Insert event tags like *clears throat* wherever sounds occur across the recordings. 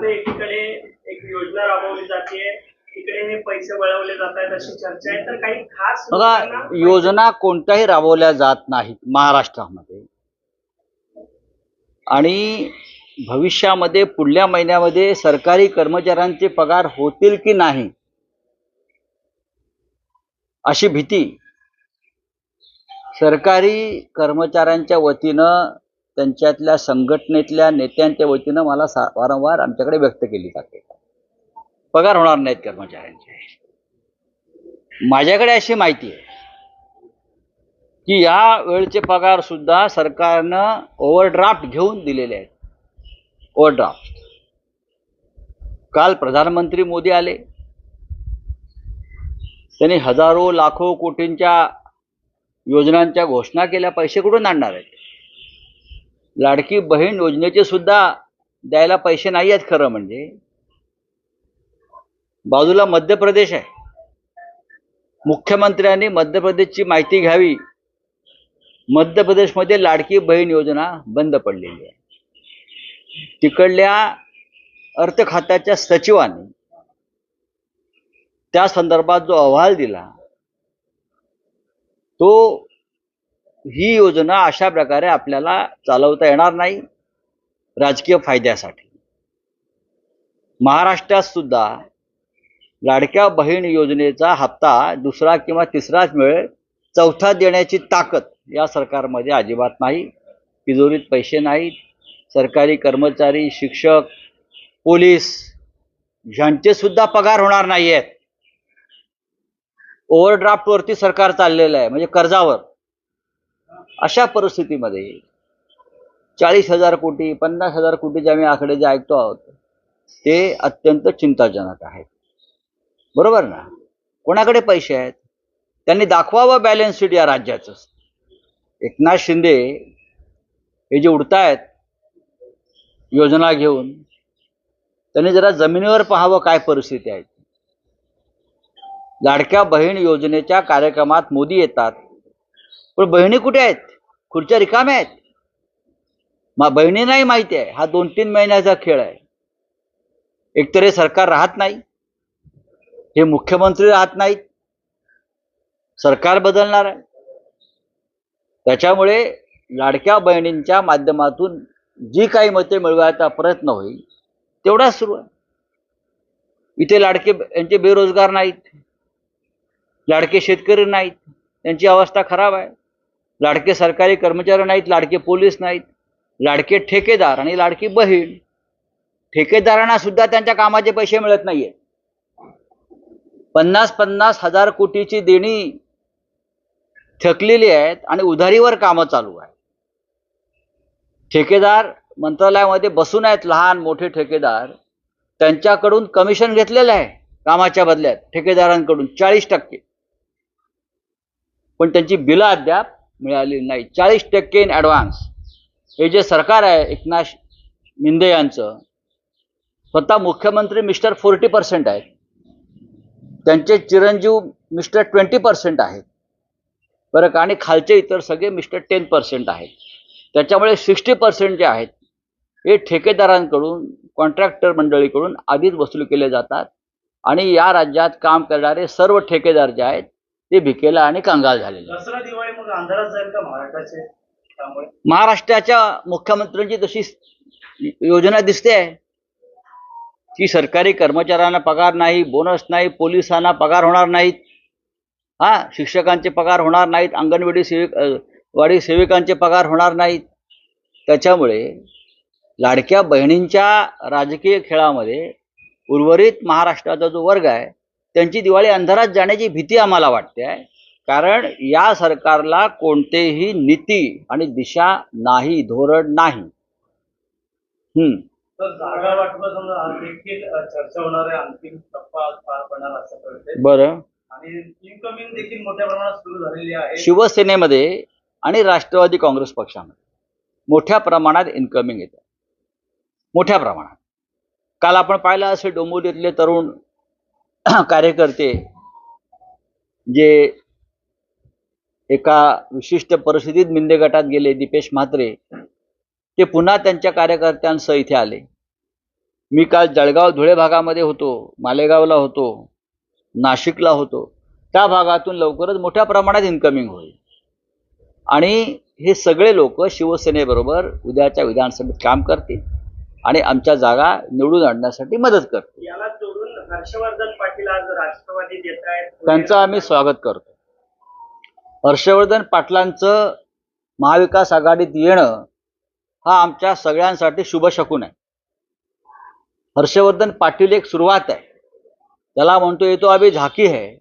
महाराष्ट्रामध्ये एकीकडे एक योजना राबवली जाते तिकडे हे पैसे वळवले जात आहेत अशी चर्चा आहे. तर काही खास बघा योजना कोणत्याही राबवल्या जात नाहीत महाराष्ट्रामध्ये. आणि भविष्यामध्ये पुढल्या महिन्यामध्ये सरकारी कर्मचाऱ्यांचे पगार होतील की नाही अशी भीती सरकारी कर्मचाऱ्यांच्या वतीनं त्यांच्यातल्या संघटनेतल्या नेत्यांच्या वतीनं मला सा वारंवार आमच्याकडे व्यक्त केली जाते. पगार होणार नाहीत कर्मचाऱ्यांचे. माझ्याकडे अशी माहिती आहे की या वेळचे पगार सुद्धा सरकारनं ओव्हरड्राफ्ट घेऊन दिलेले आहेत. ओव्हरड्राफ्ट काल प्रधानमंत्री मोदी आले. त्यांनी हजारो लाखो कोटींच्या योजनांच्या घोषणा केल्या. पैसे कुठून आणणार आहेत? लाडकी बहीण योजनेचे सुद्धा द्यायला पैसे नाही आहेत खरं म्हणजे. बाजूला मध्य प्रदेश आहे. मुख्यमंत्र्यांनी मध्य प्रदेशची माहिती घ्यावी. मध्य प्रदेशमध्ये लाडकी बहीण योजना बंद पडलेली आहे. तिकडल्या अर्थ खात्याच्या सचिवांनी त्या संदर्भात जो अहवाल दिला तो ही योजना अशा प्रकारे आपल्याला चालवता येणार नाही राजकीय फायद्यासाठी. महाराष्ट्रात सुद्धा लाडक्या बहीण योजनेचा हप्ता दुसरा किंवा तिसराच मिळेल चौथा देण्याची ताकद या सरकारमध्ये अजिबात नाही. तिजोरीत पैसे नाहीत. सरकारी कर्मचारी शिक्षक पोलीस ह्यांचे सुद्धा पगार होणार नाही आहेत ओव्हरड्राफ्टवरती सरकार चाललेलं आहे. म्हणजे कर्जावर. अशा परिस्थितीमध्ये चाळीस हजार कोटी पन्नास हजार कोटीचे आम्ही आकडे जे ऐकतो आहोत ते अत्यंत चिंताजनक आहेत. बरोबर ना? कोणाकडे पैसे आहेत? त्यांनी दाखवावं बॅलन्स शीट या राज्याचं. एकनाथ शिंदे हे जे उडतायत योजना घेऊन त्यांनी जरा जमिनीवर पाहावं काय परिस्थिती आहे. लाडक्या बहीण योजनेच्या कार्यक्रमात मोदी येतात. पण बहिणी कुठे आहेत? खुर्च्या रिकाम्या आहेत. मा बहिणींनाही माहिती आहे हा दोन तीन महिन्याचा खेळ आहे. एकतर हे सरकार राहत नाही हे मुख्यमंत्री राहत नाहीत सरकार बदलणार आहे. त्याच्यामुळे लाडक्या बहिणींच्या माध्यमातून जी काही मते मिळवायचा प्रयत्न होईल तेवढाच सुरू आहे. इथे लाडके यांचे बेरोजगार नाहीत लाडके शेतकरी नाहीत त्यांची अवस्था खराब आहे. लाडके सरकारी कर्मचारी नाहीत लाडके पोलीस नाहीत लाडके ठेकेदार आणि लाडकी बहीण. ठेकेदारांना सुद्धा त्यांच्या कामाचे पैसे मिळत नाहीये. पन्नास पन्नास हजार कोटीची देणी थकलेली आहेत आणि उधारीवर कामं चालू आहे ठेकेदार मंत्रालयामध्ये बसून आहेत लहान मोठे ठेकेदार. त्यांच्याकडून कमिशन घेतलेलं आहे कामाच्या बदल्यात ठेकेदारांकडून चाळीस टक्के. पण त्यांची बिलं अद्याप मिळालेली नाही. चाळीस टक्के इन ॲडव्हान्स हे जे सरकार आहे एकनाथ मिंदे यांचं स्वतः मुख्यमंत्री मिस्टर फोर्टी पर्सेंट आहेत. त्यांचे चिरंजीव मिस्टर ट्वेंटी पर्सेंट आहेत. बरं का? आणि खालचे इतर सगळे मिस्टर टेन पर्सेंट आहेत. त्याच्यामुळे सिक्स्टी पर्सेंट जे आहेत हे ठेकेदारांकडून कॉन्ट्रॅक्टर मंडळीकडून आधीच वसूल केले जातात. आणि या राज्यात काम करणारे सर्व ठेकेदार जे आहेत ते भिकेला आणि कंगाल झालेले. आहेत. दसरा दिवाळी मग अंधारात जाईल का महाराष्ट्राचे? त्यामुळे? महाराष्ट्राच्या मुख्यमंत्र्यांची तशी योजना दिसते. आहे की सरकारी कर्मचाऱ्यांना पगार नाही बोनस नाही पोलिसांना पगार होणार नाहीत. हा शिक्षकांचे पगार होणार नाहीत अंगणवाडी सेविक वाडी सेविकांचे पगार होणार नाहीत. त्याच्यामुळे लाडक्या बहिणींच्या राजकीय खेळामध्ये उर्वरित महाराष्ट्राचा जो वर्ग आहे त्यांची दिवाळी अंधारात जाण्याची भीती आम्हाला वाटते आहे. कारण या सरकारला कोणतेही नीती आणि दिशा नाही धोरण नाही. हम्म. जागा वाटप समजा देखील चर्चा होणार आहे. अंतिम टप्पा पार पडणार असं कळते बरं. आणि इन्कमिंग देखील मोठ्या प्रमाणात सुरू झालेली आहे. शिवसेनेमध्ये आणि राष्ट्रवादी काँग्रेस पक्षामध्ये मोठ्या प्रमाणात इन्कमिंग येतं मोठ्या प्रमाणात. काल आपण पाहिलं असे डोंबिवलीतले तरुण *clears throat* कार्यकर्ते जे एका विशिष्ट परिस्थितीत मिंदे गटात गेले दीपेश म्हात्रे ते पुन्हा त्यांच्या कार्यकर्त्यांसह इथे आले. मी काल जळगाव धुळे भागामध्ये होतो मालेगावला होतो नाशिकला होतो. त्या भागातून लवकरच मोठ्या प्रमाणात इन्कमिंग होईल. आणि हे सगळे लोक शिवसेनेबरोबर उद्याच्या विधानसभेत काम करतील आणि आमच्या जागा निवडून आणण्यासाठी मदत करतील. हर्षवर्धन पाटील आज राष्ट्रवादी देत आहेत. त्यांचं आम्ही स्वागत करतो. हर्षवर्धन पाटलांचं महाविकास आघाडीत येणं हा आमच्या सगळ्यांसाठी शुभ शकून आहे. हर्षवर्धन पाटील एक सुरुवात आहे. त्याला म्हणतो येतो अभि झाकी है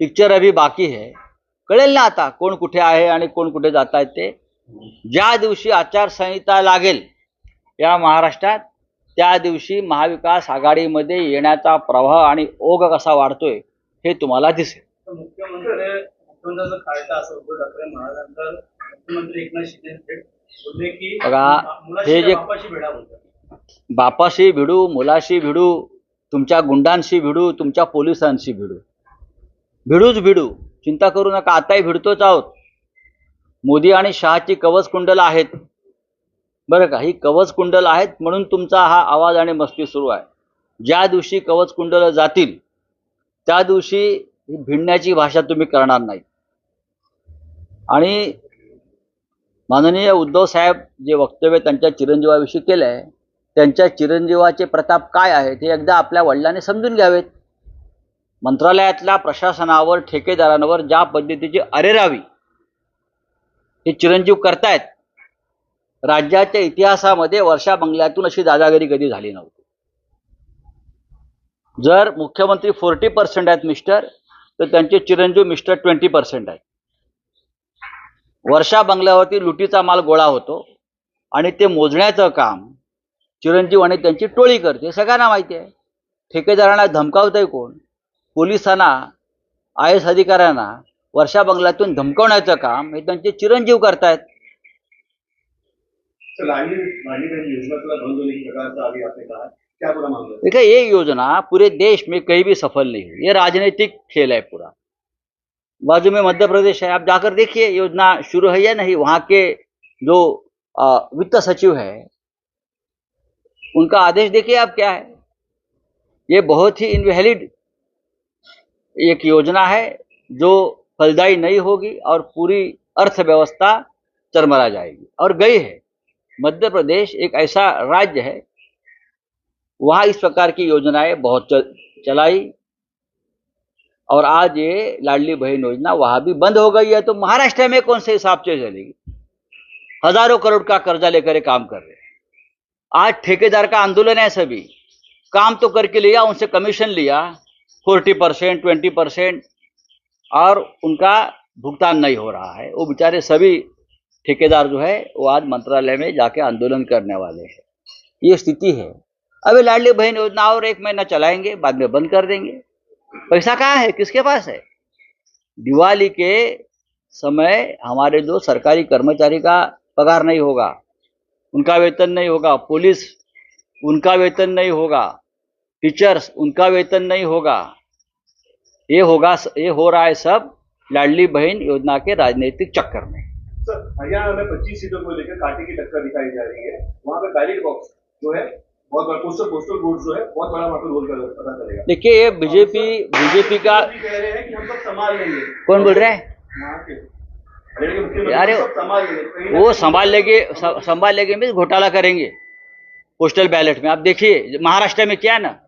पिक्चर अभि बाकी है. कळेल ना आता कोण कुठे आहे आणि कोण कुठे जात आहेत ते. ज्या दिवशी आचारसंहिता लागेल या महाराष्ट्रात त्या दिवशी महाविकास आघाडीमध्ये येण्याचा प्रवाह आणि ओघ कसा वाढतोय हे तुम्हाला दिसेल. बघा, हे जे- बापाशी भिडू मुलाशी भिडू तुमच्या गुंडांशी भिडू तुमच्या पोलिसांशी भिडू. भिडूच भिडू. चिंता करू नका आताही भिडतोच आहोत. मोदी आणि शहाची कवच कुंडल आहेत. बरं का ही कवच कुंडल आहेत म्हणून तुमचा हा आवाज आणि मस्ती सुरू आहे. ज्या दिवशी कवच कुंडल जातील त्या दिवशी ही भिडण्याची भाषा तुम्ही करणार नाही आणि माननीय उद्धव साहेब जे वक्तव्य त्यांच्या चिरंजीवाविषयी केलं आहे त्यांच्या चिरंजीवाचे प्रताप काय आहेत हे एकदा आपल्या वडिलांनी समजून घ्यावेत. मंत्रालयातल्या प्रशासनावर ठेकेदारांवर ज्या पद्धतीची अरेरावी हे चिरंजीव करतायत राज्याच्या इतिहासामध्ये वर्षा बंगल्यातून अशी दादागिरी कधी झाली नव्हती. जर मुख्यमंत्री फोर्टी पर्सेंट आहेत मिस्टर तर त्यांचे चिरंजीव मिस्टर ट्वेंटी पर्सेंट आहेत. वर्षा बंगल्यावरती लुटीचा माल गोळा होतो आणि ते मोजण्याचं काम चिरंजीव आणि त्यांची टोळी करते. सगळ्यांना माहिती आहे. ठेकेदारांना धमकावतंय कोण? पोलिसांना आय एस अधिकाऱ्यांना वर्षा बंगल्यातून धमकवण्याचं काम हे त्यांचे चिरंजीव करतायत. तो देखिए, ये योजना पूरे देश में कहीं भी सफल नहीं हुई। ये राजनीतिक खेल है पूरा। बाजू में मध्य प्रदेश है, आप जाकर देखिए, योजना शुरू है या नहीं, वहाँ के जो वित्त सचिव है, उनका आदेश देखिए आप क्या है। ये बहुत ही इनवैलिड एक योजना है, जो फलदायी नहीं होगी और पूरी अर्थव्यवस्था चरमरा जाएगी। और गई है। मध्य प्रदेश एक ऐसा राज्य है वहाँ इस प्रकार की योजनाएँ बहुत चल, चलाई और आज ये लाडली बहन योजना वहाँ भी बंद हो गई है। तो महाराष्ट्र में कौन से हिसाब से चलेगी? हज़ारों करोड़ का कर्जा लेकर काम कर रहे हैं। आज ठेकेदार का आंदोलन है सभी। काम तो करके लिया उनसे कमीशन लिया फोर्टी परसेंट ट्वेंटी परसेंट और उनका भुगतान नहीं हो रहा है। वो बेचारे सभी ठेकेदार जो है, वो आज मंत्रालय में जाके आंदोलन करने वाले हैं। ये स्थिति है। अभी लाडली बहन योजना और एक महीना चलाएँगे, बाद में बंद कर देंगे। पैसा कहाँ है? किसके पास है? दिवाली के समय हमारे जो सरकारी कर्मचारी का पगार नहीं होगा, उनका वेतन नहीं होगा, पुलिस उनका वेतन नहीं होगा, टीचर्स उनका वेतन नहीं होगा। ये होगा, ये हो रहा है सब लाडली बहन योजना के राजनीतिक चक्कर में। सर हरियाणा में 25 सीटों को लेकर कांटे की टक्कर दिखाई जा रही है। वहाँ पे बैलेट बॉक्स जो है बहुत बड़ा पोस्टल पोस्टल वोट जो है बहुत बड़ा वहाँ पे रोल कर पता चलेगा। देखिए ये बीजेपी बीजेपी का कह रहे हैं कि हम सब संभाल लेंगे। कौन बोल रहा है? तो ना वो संभाल लेंगे संभाल लेंगे मीन्स घोटाला करेंगे पोस्टल बैलेट में। आप देखिए महाराष्ट्र में क्या है ना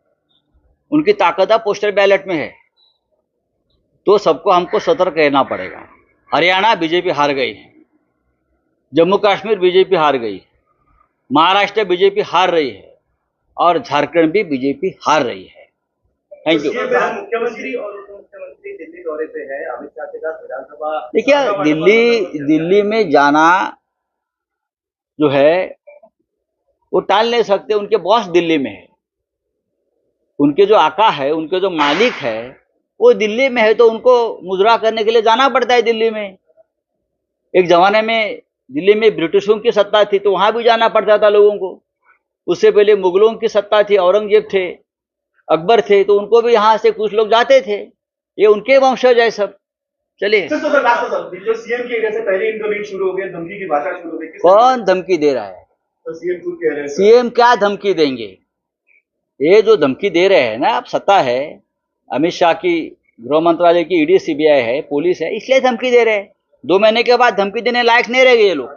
उनकी ताकत अब पोस्टल बैलेट में है। तो सबको हमको सतर्क रहना पड़ेगा। हरियाणा बीजेपी हार गई। है जम्मू कश्मीर बीजेपी हार गई महाराष्ट्र बीजेपी हार रही है और झारखंड भी बीजेपी हार रही है। थैंक यू मुख्यमंत्री और मुख्यमंत्री दिल्ली दौरे पे है अमित शाह के साथ विधानसभा देखिए दिल्ली दिल्ली में जाना जो है वो टाल नहीं सकते उनके बॉस दिल्ली में है। उनके जो आका है उनके जो मालिक है वो दिल्ली में है तो उनको मुजरा करने के लिए जाना पड़ता है दिल्ली में। एक जमाने में दिल्ली में ब्रिटिशों की सत्ता थी तो वहाँ भी जाना पड़ता था लोगों को। उससे पहले मुगलों की सत्ता थी औरंगज़ेब थे अकबर थे तो उनको भी यहाँ से कुछ लोग जाते थे। ये उनके वंशज है सब। चलिए। तो कौन धमकी दे रहा है? तो सीएम क्या धमकी देंगे? ये जो धमकी दे रहे हैं ना आप सत्ता है। अमित शाह की गृह मंत्रालय की ईडी सीबीआई है पुलिस है इसलिए धमकी दे रहे हैं। दो महीने के बाद धमकी देने लायक नहीं रह गए ये लोग।